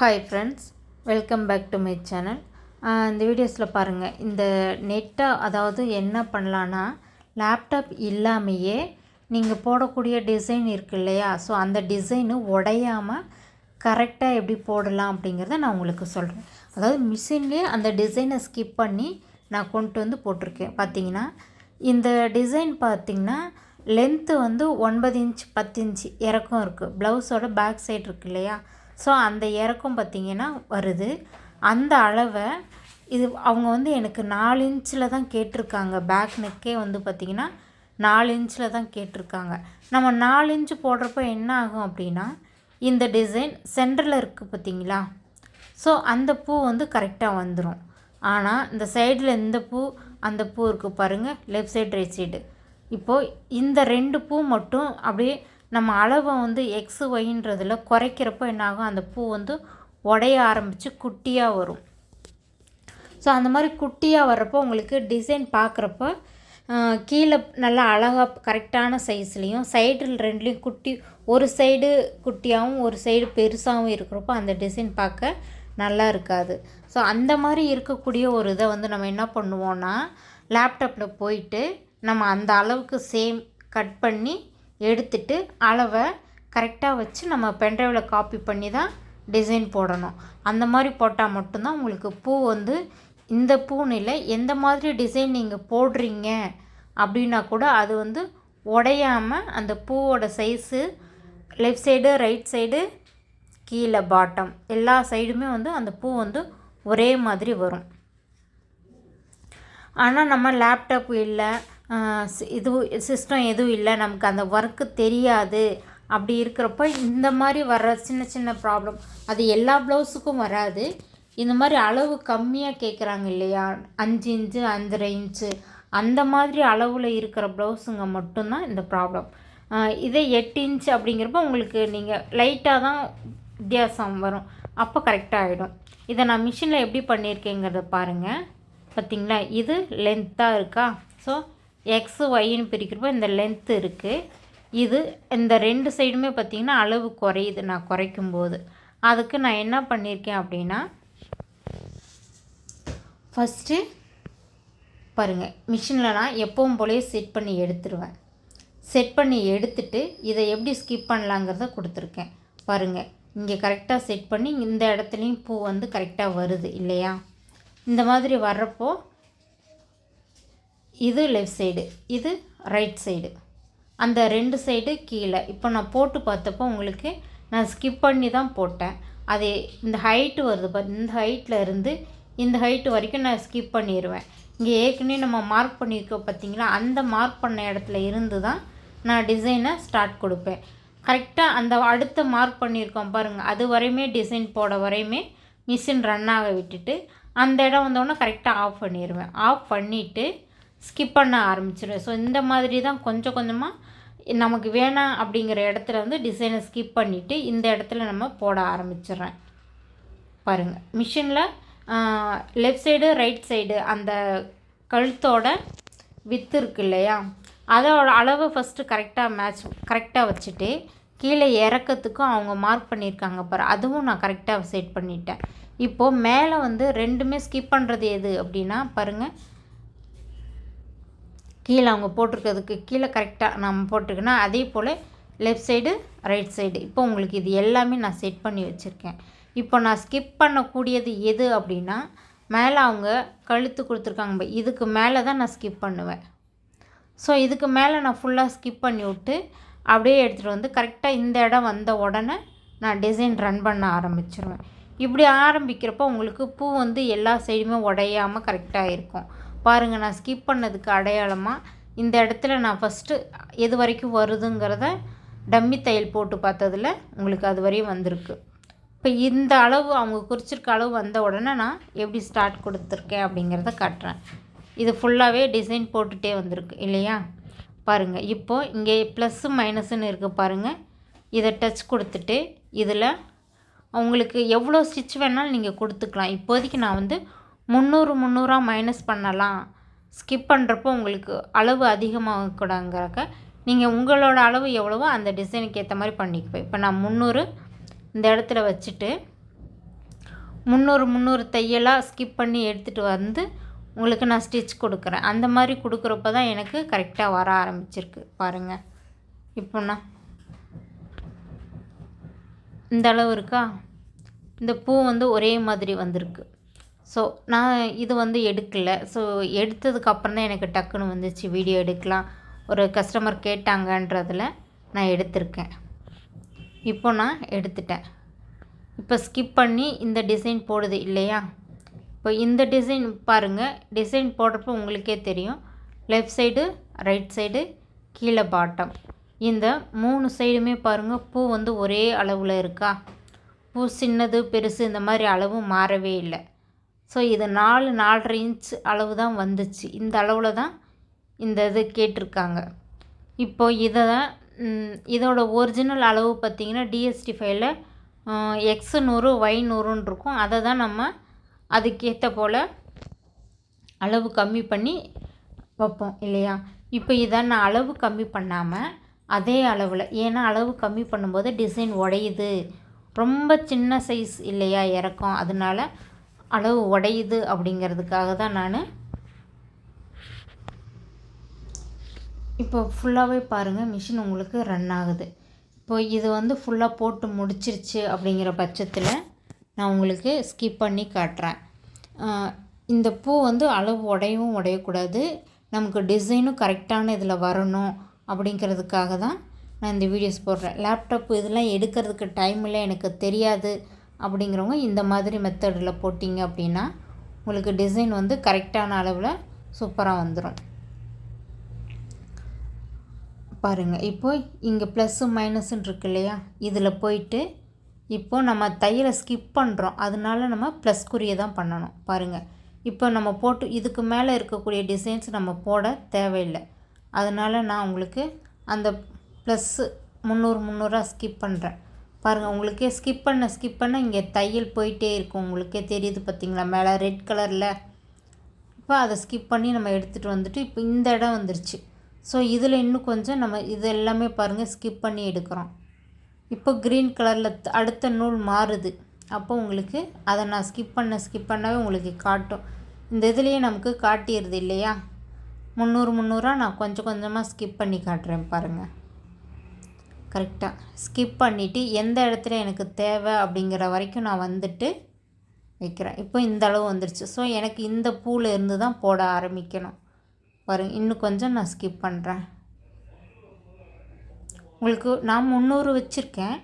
Hi friends welcome back to my channel இந்த வீடியோஸில் பாருங்கள் இந்த நெட்டை அதாவது என்ன பண்ணலான்னா லேப்டாப் இல்லாமையே நீங்கள் போடக்கூடிய டிசைன் இருக்கு இல்லையா? ஸோ அந்த டிசைனு உடையாமல் கரெக்டாக எப்படி போடலாம் அப்படிங்கிறத நான் உங்களுக்கு சொல்கிறேன் அதாவது மிஷின்லேயே அந்த டிசைனை ஸ்கிப் பண்ணி நான் கொண்டு வந்து போட்டிருக்கேன். பார்த்தீங்கன்னா இந்த டிசைன் பார்த்திங்கன்னா லென்த்து வந்து ஒன்பது இன்ச் பத்து இன்ச் இறக்கம் இருக்குது ப்ளவுஸோட பேக் சைடு இருக்கு இல்லையா? ஸோ அந்த இறக்கம் பார்த்திங்கன்னா வருது. அந்த அளவை இது அவங்க வந்து எனக்கு நாலு இன்ச்சில் தான் கேட்டிருக்காங்க. பேக் நெக்கே வந்து பார்த்திங்கன்னா நாலு இன்ச்சில் தான் கேட்டிருக்காங்க. நம்ம நாலு இன்ச்சு போடுறப்ப என்ன ஆகும் அப்படின்னா இந்த டிசைன் சென்டரில் இருக்குது பார்த்திங்களா? ஸோ அந்த பூ வந்து கரெக்டாக வந்துடும் ஆனால் இந்த சைடில் இந்த பூ அந்த பூ இருக்குது பாருங்கள் லெஃப்ட் சைடு ரைட் சைடு இப்போது இந்த ரெண்டு பூ மட்டும் அப்படியே நம்ம அளவை வந்து எக்ஸு ஒயின்றதில் குறைக்கிறப்போ என்னாகும்? அந்த பூ வந்து உடைய ஆரம்பித்து குட்டியாக வரும். ஸோ அந்த மாதிரி குட்டியாக வர்றப்போ உங்களுக்கு டிசைன் பார்க்குறப்ப கீழே நல்லா அழகாக கரெக்டான சைஸ்லேயும் சைடில் ரெண்டுலேயும் குட்டி ஒரு சைடு குட்டியாகவும் ஒரு சைடு பெருசாகவும் இருக்கிறப்போ அந்த டிசைன் பார்க்க நல்லா இருக்காது. ஸோ அந்த மாதிரி இருக்கக்கூடிய ஒரு இதை வந்து நம்ம என்ன பண்ணுவோன்னா லேப்டாப்பில் போயிட்டு நம்ம அந்த அளவுக்கு சேம் கட் பண்ணி எடுத்துட்டு அளவை கரெக்டாக வச்சு நம்ம பென்ட்ரைவில் காப்பி பண்ணி தான் டிசைன் போடணும். அந்த மாதிரி போட்டால் மட்டும்தான் உங்களுக்கு பூ வந்து இந்த பூன்னு இல்லை எந்த மாதிரி டிசைன் நீங்கள் போடுறீங்க அப்படின்னா கூட அது வந்து உடையாமல் அந்த பூவோட size left side right side கீழே பாட்டம் எல்லா சைடுமே வந்து அந்த பூ வந்து ஒரே மாதிரி வரும். ஆனால் நம்ம லேப்டாப் இல்லை இது சிஸ்டம் எதுவும் இல்லை. நமக்கு அந்த ஒர்க்கு தெரியாது. அப்படி இருக்கிறப்ப இந்த மாதிரி வர்ற சின்ன சின்ன ப்ராப்ளம் அது எல்லா ப்ளவுஸுக்கும் வராது. இந்த மாதிரி அளவு கம்மியாக கேட்குறாங்க இல்லையா? அஞ்சு இன்ச்சு அஞ்சரை இன்ச்சு. அந்த மாதிரி அளவில் இருக்கிற ப்ளவுஸுங்க மட்டும்தான் இந்த ப்ராப்ளம் இதே எட்டு இன்ச் அப்படிங்கிறப்ப உங்களுக்கு நீங்கள் லைட்டாக தான் வித்தியாசம் வரும். அப்போ கரெக்டாக ஆகிடும் இதை நான் மிஷினில் எப்படி பண்ணியிருக்கேங்கிறத பாருங்கள் பார்த்திங்களா? இது லென்த்தாக இருக்கா? ஸோ எக்ஸு ஒய்ன்னு பிரிக்கிறப்போ இந்த லென்த்து இருக்குது இது இந்த ரெண்டு சைடுமே பார்த்திங்கன்னா அளவு குறையுது நான் குறைக்கும்போது. அதுக்கு நான் என்ன பண்ணியிருக்கேன் அப்படின்னா ஃபஸ்ட்டு பாருங்கள் மிஷினில் நான் எப்பவும் போலேயே செட் பண்ணி எடுத்துருவேன். செட் பண்ணி எடுத்துட்டு இதை எப்படி ஸ்கிப் பண்ணலாங்கிறத கொடுத்துருக்கேன். பாருங்கள் இங்கே கரெக்டாக செட் பண்ணி இந்த இடத்துலையும் பூ வந்து கரெக்டாக வருது இல்லையா? இந்த மாதிரி வர்றப்போ இது லெஃப்ட் சைடு இது ரைட் சைடு அந்த ரெண்டு சைடு கீழே. இப்போ நான் போட்டு பார்த்தப்போ உங்களுக்கு நான் ஸ்கிப் பண்ணி தான் போட்டேன். அது இந்த ஹைட்டு வருது பார்த்து இந்த ஹைட்டில் இருந்து இந்த ஹைட்டு வரைக்கும் நான் ஸ்கிப் பண்ணிடுவேன் இங்கே ஏற்கனவே நம்ம மார்க் பண்ணியிருக்கோம் பார்த்தீங்களா? அந்த மார்க் பண்ண இடத்துல இருந்து தான் நான் டிசைனை ஸ்டார்ட் கொடுப்பேன். கரெக்டாக அந்த அடுத்த மார்க் பண்ணியிருக்கோம் பாருங்கள் அது வரையுமே டிசைன் போட வரையுமே மிஷின் ரன் ஆக விட்டுட்டு அந்த இடம் வந்தோடனே கரெக்டாக ஆஃப் பண்ணிடுவேன் ஆஃப் பண்ணிவிட்டு ஸ்கிப் பண்ண ஆரம்பிச்சிடும் ஸோ இந்த மாதிரி தான் கொஞ்சம் கொஞ்சமாக நமக்கு வேணாம் அப்படிங்கிற இடத்துல வந்து டிசைனை ஸ்கிப் பண்ணிவிட்டு இந்த இடத்துல நம்ம போட ஆரம்பிச்சிடுறேன். பாருங்கள் மிஷினில் லெஃப்ட் சைடு ரைட் சைடு அந்த கழுத்தோட வித்து இருக்கு இல்லையா? அதோட அளவை ஃபஸ்ட்டு கரெக்டாக மேட்ச் கரெக்டாக வச்சுட்டு கீழே இறக்கத்துக்கும் அவங்க மார்க் பண்ணியிருக்காங்க பாரு. அதுவும் நான் கரெக்டாக செட் பண்ணிட்டேன். இப்போது மேலே வந்து ரெண்டுமே ஸ்கிப் பண்ணுறது எது அப்படின்னா பாருங்கள் கீழே அவங்க போட்டிருக்கிறதுக்கு கீழே கரெக்டாக நம்ம போட்டிருக்கோன்னா அதே போல் லெஃப்ட் சைடு ரைட் சைடு இப்போ உங்களுக்கு இது எல்லாமே நான் செட் பண்ணி வச்சுருக்கேன். இப்போ நான் ஸ்கிப் பண்ணக்கூடியது எது அப்படின்னா மேலே அவங்க கழுத்து கொடுத்துருக்காங்க இதுக்கு மேலே தான் நான் ஸ்கிப் பண்ணுவேன். ஸோ இதுக்கு மேலே நான் ஃபுல்லாக ஸ்கிப் பண்ணி விட்டு அப்படியே எடுத்துகிட்டு வந்து கரெக்டாக இந்த இடம் வந்த உடனே நான் டிசைன் ரன் பண்ண ஆரம்பிச்சிருவேன். இப்படி ஆரம்பிக்கிறப்போ உங்களுக்கு பூ வந்து எல்லா சைடுமே உடையாமல் கரெக்டாக இருக்கும். பாருங்கள் நான் ஸ்கிப் பண்ணதுக்கு அடையாளமாக இந்த இடத்துல நான் ஃபஸ்ட்டு எது வரைக்கும் வருதுங்கிறத டம்மி தையல் போட்டு பார்த்ததில் உங்களுக்கு அது வரையும் வந்திருக்கு. இப்போ இந்த அளவு அவங்க குறிச்சிருக்க அளவு வந்த உடனே நான் எப்படி ஸ்டார்ட் கொடுத்துருக்கேன் அப்படிங்கிறத காட்டுறேன். இது ஃபுல்லாகவே டிசைன் போட்டுகிட்டே வந்திருக்கு இல்லையா? பாருங்கள் இப்போது இங்கே ப்ளஸ்ஸு மைனஸுன்னு இருக்குது பாருங்கள் இதை டச் கொடுத்துட்டு இதில் உங்களுக்கு எவ்வளோ ஸ்டிச் வேணாலும் நீங்கள் கொடுத்துக்கலாம். இப்போதைக்கு நான் வந்து முந்நூறு முந்நூறாக மைனஸ் பண்ணலாம். ஸ்கிப் பண்ணுறப்போ உங்களுக்கு அளவு அதிகமாகக்கூடாங்கிறக்க நீங்கள் உங்களோட அளவு எவ்வளவோ அந்த டிசைனுக்கு ஏற்ற மாதிரி பண்ணிக்குவேன் இப்போ நான் முந்நூறு இந்த இடத்துல வச்சுட்டு முந்நூறு முந்நூறு தையலாக ஸ்கிப் பண்ணி எடுத்துகிட்டு வந்து உங்களுக்கு நான் ஸ்டிச் கொடுக்குறேன். அந்த மாதிரி கொடுக்குறப்ப தான் எனக்கு கரெக்டாக வர ஆரம்பிச்சிருக்கு. பாருங்கள் இப்போண்ணா இந்த அளவு இருக்கா? இந்த பூ வந்து ஒரே மாதிரி வந்திருக்கு. ஸோ நான் இது வந்து எடுக்கலை. ஸோ எடுத்ததுக்கப்புறம் தான் எனக்கு டக்குன்னு வந்துச்சு வீடியோ எடுக்கலாம். ஒரு கஸ்டமர் கேட்டாங்கன்றதில் நான் எடுத்திருக்கேன். இப்போ நான் எடுத்துட்டேன். இப்போ ஸ்கிப் பண்ணி இந்த டிசைன் போடுது இல்லையா? இப்போ இந்த டிசைன் பாருங்கள் டிசைன் போடுறப்போ உங்களுக்கே தெரியும். லெஃப்ட் சைடு ரைட் சைடு கீழே பாட்டம் இந்த மூணு சைடுமே பாருங்கள் பூ வந்து ஒரே அளவில் இருக்கா? பூ சின்னது பெருசு இந்த மாதிரி அளவும் மாறவே இல்லை. ஸோ இது நாலு நாலரை இன்ச் அளவு தான் வந்துச்சு. இந்த அளவில் தான் இந்த இது கேட்டிருக்காங்க. இப்போ இதை தான் இதோட ஒரிஜினல் அளவு பார்த்திங்கன்னா டிஎஸ்டி ஃபைவில் எக்ஸு நூறு ஒய் நூறுன்னு இருக்கும். அதை தான் நம்ம அதுக்கேற்ற போல் அளவு கம்மி பண்ணி வைப்போம் இல்லையா? இப்போ இதை நான் அளவு கம்மி பண்ணாமல் அதே அளவில் ஏன்னா அளவு கம்மி பண்ணும்போது டிசைன் உடையுது. ரொம்ப சின்ன சைஸ் இல்லையா இறக்கம். அதனால அளவு உடையுது அப்படிங்கிறதுக்காக தான் நான் இப்போ ஃபுல்லாகவே பாருங்கள் மிஷின் உங்களுக்கு ரன் ஆகுது. இப்போ இது வந்து ஃபுல்லாக போட்டு முடிச்சிருச்சு அப்படிங்கிற பட்சத்தில் நான் உங்களுக்கு ஸ்கிப் பண்ணி காட்டுறேன். இந்த பூ வந்து அளவு உடையவும் உடையக்கூடாது. நமக்கு டிசைனும் கரெக்டான இதில் வரணும் அப்படிங்கிறதுக்காக தான் நான் இந்த வீடியோஸ் போடுறேன். லேப்டாப் இதெல்லாம் எடுக்கிறதுக்கு டைம் இல்லை எனக்கு தெரியாது. அப்படிங்கிறவங்க இந்த மாதிரி மெத்தடில் போட்டிங்க அப்படின்னா உங்களுக்கு டிசைன் வந்து கரெக்டான அளவில் சூப்பராக வந்துடும் பாருங்கள் இப்போ இங்கே ப்ளஸ்ஸு மைனஸுன்னு இருக்கு இல்லையா? இதில் போயிட்டு இப்போது நம்ம தையலை ஸ்கிப் பண்ணுறோம் அதனால நம்ம ப்ளஸ் குறியை தான் பண்ணணும். பாருங்கள் இப்போ நம்ம போட்டு இதுக்கு மேலே இருக்கக்கூடிய டிசைன்ஸ் நம்ம போட தேவையில்லை. அதனால் நான் உங்களுக்கு அந்த ப்ளஸ்ஸு முந்நூறு முந்நூறாக ஸ்கிப் பண்ணுறேன் பாருங்கள் உங்களுக்கே ஸ்கிப் பண்ண ஸ்கிப் பண்ண இங்கே தையல் போயிட்டே இருக்கும் உங்களுக்கே தெரியுது பார்த்திங்களா மேலே ரெட் கலரில் இப்போ அதை ஸ்கிப் பண்ணி நம்ம எடுத்துகிட்டு வந்துட்டு இப்போ இந்த இடம் வந்துருச்சு. ஸோ இதில் இன்னும் கொஞ்சம் நம்ம இது எல்லாமே பாருங்கள் ஸ்கிப் பண்ணி எடுக்கிறோம். இப்போ க்ரீன் கலரில் அடுத்த நூல் மாறுது. அப்போ உங்களுக்கு அதை நான் ஸ்கிப் பண்ண ஸ்கிப் பண்ணவே உங்களுக்கு காட்டும். இந்த இதுலேயே நமக்கு காட்டிடுது இல்லையா? முந்நூறு முந்நூறுரூவா நான் கொஞ்சம் கொஞ்சமாக ஸ்கிப் பண்ணி காட்டுறேன் பாருங்கள் கரெக்டாக ஸ்கிப் பண்ணிவிட்டு எந்த இடத்துல எனக்கு தேவை அப்படிங்கிற வரைக்கும் நான் வந்துட்டு வைக்கிறேன். இப்போ இந்த அளவு வந்துடுச்சு ஸோ எனக்கு இந்த பூவில் இருந்து தான் போட ஆரம்பிக்கணும். பாருங்க இன்னும் கொஞ்சம் நான் ஸ்கிப் பண்ணுறேன் உங்களுக்கு நான் முந்நூறு வச்சுருக்கேன்.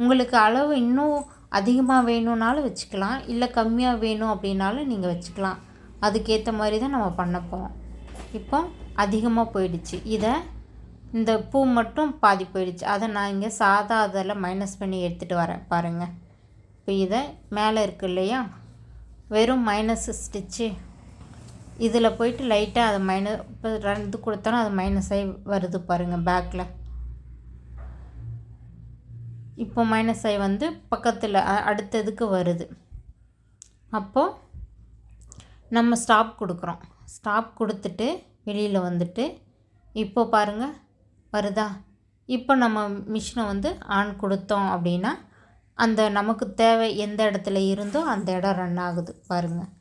உங்களுக்கு அளவு இன்னும் அதிகமாக வேணும்னாலும் வச்சுக்கலாம். இல்லை கம்மியாக வேணும் அப்படின்னாலும் நீங்கள் வச்சுக்கலாம். அதுக்கேற்ற மாதிரி தான் நம்ம பண்ண இப்போ அதிகமாக போயிடுச்சு. இதை இந்த பூ மட்டும் பாதி போயிடுச்சு. அதை நான் இங்கே சாதா அதில் மைனஸ் பண்ணி எடுத்துகிட்டு வரேன். பாருங்கள் இப்போ இதை மேலே இருக்கு இல்லையா? வெறும் மைனஸ் ஸ்டிச்சு இதில் போயிட்டு லைட்டாக அதை மைனஸ் இப்போ ரெண்டு கொடுத்தாலும் அது மைனஸ் ஆகி வருது பாருங்கள் பேக்கில் இப்போ மைனஸ் ஆகி வந்து பக்கத்தில் அடுத்ததுக்கு வருது. அப்போது நம்ம ஸ்டாப் கொடுக்குறோம். ஸ்டாப் கொடுத்துட்டு வெளியில் வந்துட்டு இப்போ பாருங்கள் வருதா? இப்போ நம்ம மிஷினை வந்து ஆன் கொடுத்தோம் அப்படின்னா அந்த நமக்கு தேவை எந்த இடத்துல இருந்தோ அந்த இடம் ரன் ஆகுது. பாருங்கள்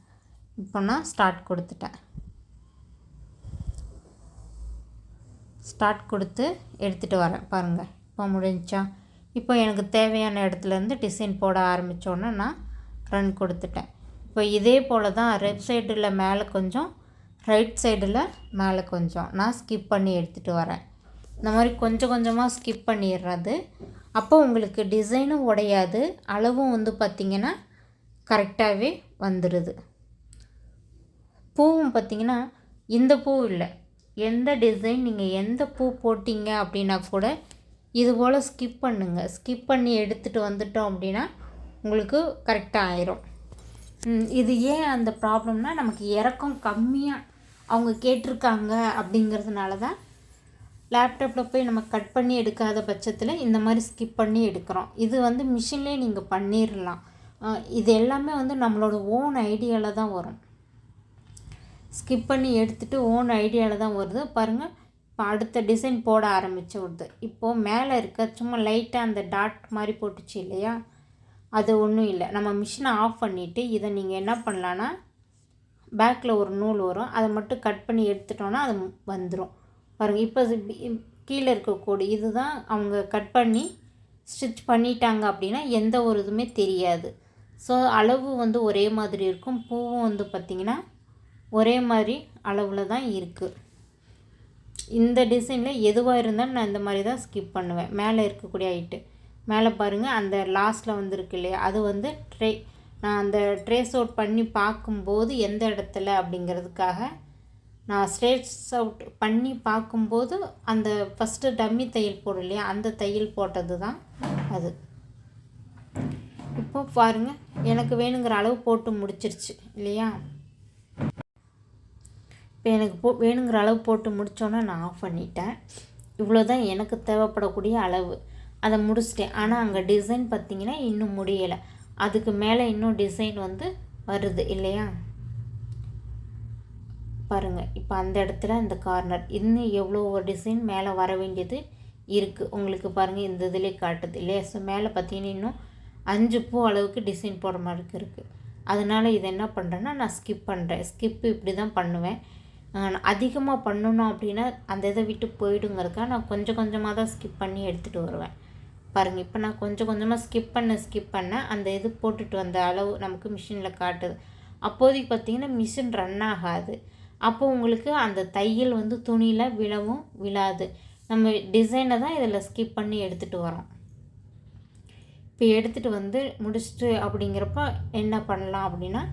இப்போ நான் ஸ்டார்ட் கொடுத்துட்டேன். ஸ்டார்ட் கொடுத்து எடுத்துகிட்டு வரேன். பாருங்கள் இப்போ முடிஞ்சா. இப்போ எனக்கு தேவையான இடத்துலேருந்து டிசைன் போட ஆரம்பித்தோன்னே நான் ரன் கொடுத்துட்டேன். இப்போ இதே போல் தான் லெஃப்ட் சைடில் மேலே கொஞ்சம் ரைட் சைடில் மேலே கொஞ்சம். நான் ஸ்கிப் பண்ணி எடுத்துகிட்டு வரேன். இந்த மாதிரி கொஞ்சம் கொஞ்சமாக ஸ்கிப் பண்ணிடுறது அப்போ உங்களுக்கு டிசைனும் உடையாது. அளவும் வந்து பார்த்திங்கன்னா கரெக்டாகவே வந்துடுது பூவும் பார்த்திங்கன்னா இந்த பூ இல்லை. எந்த டிசைன் நீங்கள் எந்த பூ போட்டிங்க அப்படின்னா கூட இது போல் ஸ்கிப் பண்ணுங்கள் ஸ்கிப் பண்ணி எடுத்துகிட்டு வந்துட்டோம் அப்படின்னா உங்களுக்கு கரெக்டாக ஆயிரும். இது ஏன் அந்த ப்ராப்ளம்னா நமக்கு இறக்கம் கம்மியாக அவங்க கேட்டிருக்காங்க அப்படிங்கிறதுனால தான் லேப்டாப்பில் போய் நம்ம கட் பண்ணி எடுக்காத பட்சத்தில் இந்த மாதிரி ஸ்கிப் பண்ணி எடுக்கிறோம். இது வந்து மிஷின்லேயே நீங்கள் பண்ணிடலாம் இது எல்லாமே வந்து நம்மளோட ஓன் ஐடியாவில் தான் வரும். ஸ்கிப் பண்ணி எடுத்துகிட்டு ஓன் ஐடியாவில் தான் வருது. பாருங்கள் இப்போ அடுத்த டிசைன் போட ஆரம்பித்து விடுது இப்போது மேலே இருக்க சும்மா லைட்டாக அந்த டாட் மாதிரி போட்டுச்சு இல்லையா? அது ஒன்றும் இல்லை. நம்ம மிஷினை ஆஃப் பண்ணிவிட்டு இதை நீங்கள் என்ன பண்ணலான்னா பேக்கில் ஒரு நூல் வரும். அதை மட்டும் கட் பண்ணி எடுத்துட்டோன்னா அது வந்துடும் பாருங்கள் இப்போ கீழே இருக்கக்கூடிய இதுதான் அவங்க கட் பண்ணி ஸ்டிச் பண்ணிட்டாங்க அப்படின்னா எந்த ஒரு இதுவுமே தெரியாது. ஸோ அளவு வந்து ஒரே மாதிரி இருக்கும். பூவும் வந்து பார்த்திங்கன்னா ஒரே மாதிரி அளவில் தான் இருக்குது இந்த டிசைனில் எதுவாக இருந்தாலும் நான் இந்த மாதிரி தான் ஸ்கிப் பண்ணுவேன். மேலே இருக்கக்கூடிய ஹைட்டு மேலே பாருங்கள் அந்த லாஸ்ட்டில் வந்துருக்கு இல்லையா? அது வந்து ட்ரே நான் அந்த ட்ரேஸ் அவுட் பண்ணி பார்க்கும்போது எந்த இடத்துல அப்படிங்கிறதுக்காக நான் ஸ்ட்ரேட்ஸ் அவுட் பண்ணி பார்க்கும்போது அந்த ஃபஸ்ட்டு டம்மி தையல் போடும் இல்லையா அந்த தையல் போட்டது தான் அது. இப்போ பாருங்கள் எனக்கு வேணுங்கிற அளவு போட்டு முடிச்சிருச்சு இல்லையா? இப்போ எனக்கு போ வேணுங்கிற அளவு போட்டு முடித்தோன்னே நான் ஆஃப் பண்ணிட்டேன். இவ்வளோ தான் எனக்கு தேவைப்படக்கூடிய அளவு. அதை முடிச்சிட்டேன். ஆனால் அங்கே டிசைன் பார்த்தீங்கன்னா இன்னும் முடியலை. அதுக்கு மேலே இன்னும் டிசைன் வந்து வருது இல்லையா? பாருங்கள் இப்போ அந்த இடத்துல இந்த கார்னர் இன்னும் எவ்வளோ ஒரு டிசைன் மேலே வர வேண்டியது இருக்குது உங்களுக்கு பாருங்கள் இந்த இதிலே காட்டுது இல்லையா? ஸோ மேலே பார்த்தீங்கன்னா இன்னும் அஞ்சு பூ அளவுக்கு டிசைன் போடுற மாதிரி இருக்குது அதனால் இதை என்ன பண்ணுறேன்னா நான் ஸ்கிப் பண்ணுறேன் ஸ்கிப் இப்படி தான் பண்ணுவேன் அதிகமாக பண்ணணும் அப்படின்னா அந்த இதை விட்டு போயிடுங்கிறக்கா நான் கொஞ்சம் கொஞ்சமாக தான் ஸ்கிப் பண்ணி எடுத்துகிட்டு வருவேன். பாருங்கள் இப்போ நான் கொஞ்சம் கொஞ்சமாக ஸ்கிப் பண்ண ஸ்கிப் பண்ண அந்த இது போட்டுட்டு வந்த அளவு நமக்கு மிஷினில் காட்டுது. அப்போதைக்கு பார்த்தீங்கன்னா மிஷின் ரன் ஆகாது. அப்போ உங்களுக்கு அந்த தையல் வந்து துணியில் விழவும் விழாது. நம்ம டிசைனை தான் இதில் ஸ்கிப் பண்ணி எடுத்துகிட்டு வரோம். இப்போ எடுத்துகிட்டு வந்து முடிச்சுட்டு அப்படிங்கிறப்ப என்ன பண்ணலாம் அப்படின்னா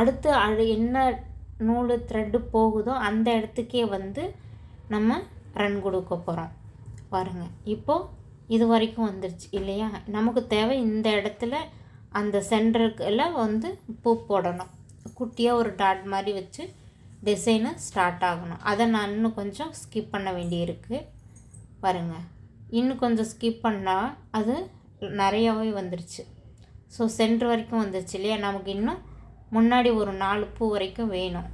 அடுத்து அது என்ன நூல் த்ரெட்டு போகுதோ அந்த இடத்துக்கே வந்து நம்ம ரன் கொடுக்க போகிறோம் பாருங்கள் இப்போது இது வரைக்கும் வந்துருச்சு இல்லையா? நமக்கு தேவை இந்த இடத்துல அந்த சென்டருக்கெல்லாம் வந்து பூ போடணும். குட்டியாக ஒரு டாட் மாதிரி வச்சு டிசைனு ஸ்டார்ட் ஆகணும். அதை நான் இன்னும் கொஞ்சம் ஸ்கிப் பண்ண வேண்டியிருக்கு. பாருங்கள் இன்னும் கொஞ்சம் ஸ்கிப் பண்ணால் அது நிறையாவே வந்துருச்சு. ஸோ சென்ட்ரு வரைக்கும் வந்துருச்சு இல்லையா? நமக்கு இன்னும் முன்னாடி ஒரு நாலு பூ வரைக்கும் வேணும்.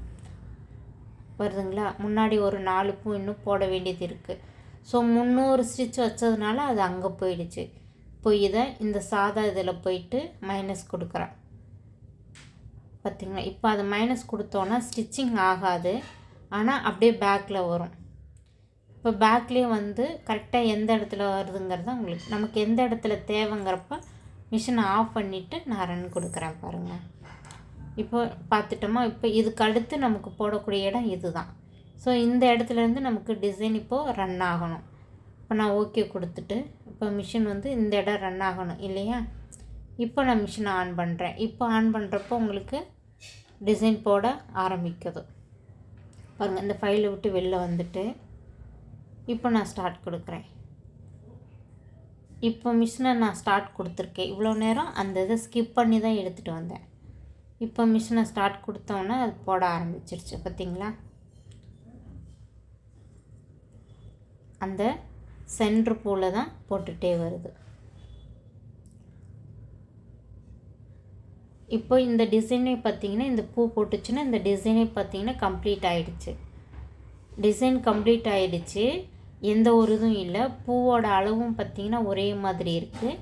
வருதுங்களா? முன்னாடி ஒரு நாலு பூ இன்னும் போட வேண்டியது இருக்குது ஸோ முந்நூறு ஸ்டிச் வச்சதுனால அது அங்கே போயிடுச்சு. இப்போ இதை இந்த சாதா இதில் போயிட்டு மைனஸ் கொடுக்குறேன். பார்த்திங்களா இப்போ அதை மைனஸ் கொடுத்தோன்னா ஸ்டிச்சிங் ஆகாது. ஆனால் அப்படியே பேக்கில் வரும். இப்போ பேக்லேயே வந்து கரெக்டாக எந்த இடத்துல வருதுங்கிறது உங்களுக்கு நமக்கு எந்த இடத்துல தேவைங்கிறப்ப மிஷினை ஆஃப் பண்ணிவிட்டு நான் ரன் கொடுக்குறேன் பாருங்கள் இப்போ பார்த்துட்டோமா? இப்போ இதுக்கு அடுத்து நமக்கு போடக்கூடிய இடம் இது தான் ஸோ இந்த இடத்துலேருந்து நமக்கு டிசைன் இப்போது ரன் ஆகணும். இப்போ நான் ஓகே கொடுத்துட்டு இப்போ மிஷின் வந்து இந்த இடம் ரன் ஆகணும் இல்லையா? இப்போ நான் மிஷினை ஆன் பண்ணுறேன். இப்போ ஆன் பண்ணுறப்போ உங்களுக்கு டிசைன் போட ஆரம்பிக்குது. பாருங்கள் இந்த ஃபைலை விட்டு வெளில வந்துட்டு இப்போ நான் ஸ்டார்ட் கொடுக்குறேன். இப்போ மிஷினை நான் ஸ்டார்ட் கொடுத்துருக்கேன். இவ்வளோ நேரம் அந்த இதை ஸ்கிப் பண்ணி தான் எடுத்துகிட்டு வந்தேன். இப்போ மிஷினை ஸ்டார்ட் கொடுத்தோன்னே அது போட ஆரம்பிச்சிருச்சு. பார்த்தீங்களா? அந்த சென்ட்ரு பூவில் தான் போட்டுகிட்டே வருது. இப்போ இந்த டிசைனே பார்த்தீங்கன்னா இந்த பூ போட்டுச்சுன்னா இந்த டிசைனே பார்த்தீங்கன்னா கம்ப்ளீட் ஆகிடுச்சு டிசைன் கம்ப்ளீட் ஆகிடுச்சு எந்த ஒரு இதுவும் இல்லை. பூவோட அளவும் பார்த்திங்கன்னா ஒரே மாதிரி இருக்குது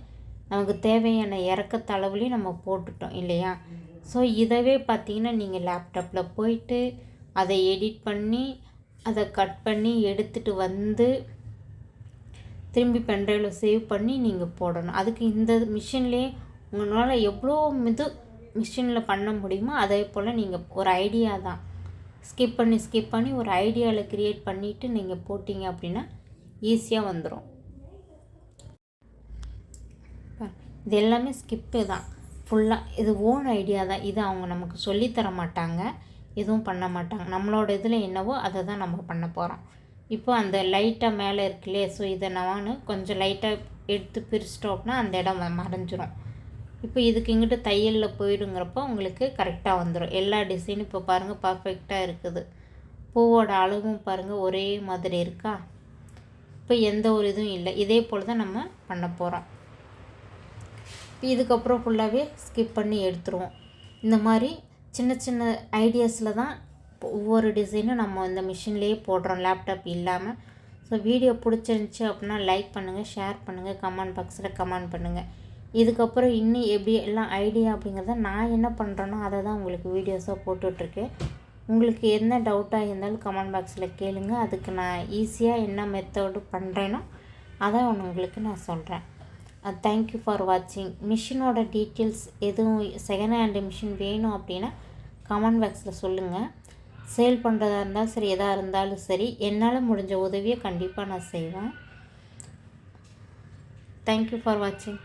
நமக்கு தேவையான இறக்கத்தளவுலேயும் நம்ம போட்டுட்டோம் இல்லையா? ஸோ இதவே பார்த்திங்கன்னா நீங்கள் லேப்டாப்பில் போயிட்டு அதை எடிட் பண்ணி அதை கட் பண்ணி எடுத்துகிட்டு வந்து திரும்பி பென்ட்ரைவில் சேவ் பண்ணி நீங்கள் போடணும். அதுக்கு இந்த மிஷின்லேயே உங்களால் எவ்வளோ மிது மிஷினில் பண்ண முடியுமோ அதே போல் நீங்கள் ஒரு ஐடியா தான். ஸ்கிப் பண்ணி ஸ்கிப் பண்ணி ஒரு ஐடியாவில் க்ரியேட் பண்ணிவிட்டு நீங்கள் போட்டிங்க அப்படின்னா ஈஸியாக வந்துடும் இது எல்லாமே ஸ்கிப்பு தான். ஃபுல்லாக இது ஓன் ஐடியா தான். இது அவங்க நமக்கு சொல்லித்தர மாட்டாங்க. எதுவும் பண்ண மாட்டாங்க. நம்மளோட இதில் என்னவோ அதை தான் நம்ம பண்ண போகிறோம் இப்போ அந்த லைட்டாக மேலே இருக்குல்லையே ஸோ இதை நான் கொஞ்சம் லைட்டாக எடுத்து பிரிச்சிட்டோம் அப்படின்னா அந்த இடம் மறைஞ்சிரும். இப்போ இதுக்கு இங்கிட்டு தையலில் போயிடுங்கிறப்போ உங்களுக்கு கரெக்டாக வந்துடும் எல்லா டிசைனும் இப்போ பாருங்கள் பர்ஃபெக்டாக இருக்குது. பூவோட அளவும் பாருங்கள் ஒரே மாதிரி இருக்கா? இப்போ எந்த ஒரு இதுவும் இல்லை. இதே போல் தான் நம்ம பண்ண போகிறோம் இதுக்கப்புறம் ஃபுல்லாகவே ஸ்கிப் பண்ணி எடுத்துருவோம். இந்த மாதிரி சின்ன சின்ன ஐடியாஸில் தான் ஒவ்வொரு டிசைனும் நம்ம இந்த மிஷின்லேயே போடுறோம் லேப்டாப் இல்லாமல் ஸோ வீடியோ பிடிச்சிருந்துச்சி அப்படின்னா லைக் பண்ணுங்கள் ஷேர் பண்ணுங்கள் கமெண்ட் பாக்ஸில் கமெண்ட் பண்ணுங்கள் இதுக்கப்புறம் இன்னும் எப்படி எல்லாம் ஐடியா அப்படிங்கிறத நான் என்ன பண்ணுறேனோ அதை தான் உங்களுக்கு வீடியோஸாக போட்டுட்ருக்கேன். உங்களுக்கு என்ன டவுட்டாக இருந்தாலும் கமெண்ட் பாக்ஸில் கேளுங்க. அதுக்கு நான் ஈஸியாக என்ன மெத்தடு பண்ணுறேனோ அதை ஒன்று உங்களுக்கு நான் சொல்கிறேன் தேங்க்யூ ஃபார் வாட்சிங் மிஷினோட டீட்டெயில்ஸ் எதுவும் செகண்ட் ஹேண்டு மிஷின் வேணும் அப்படின்னா கமெண்ட் பாக்ஸில் சொல்லுங்கள் சேல் பண்ணுறதா இருந்தாலும் சரி எதாக இருந்தாலும் சரி என்னால் முடிஞ்ச உதவியை கண்டிப்பாக நான் செய்வேன். தேங்க்யூ ஃபார் வாட்சிங்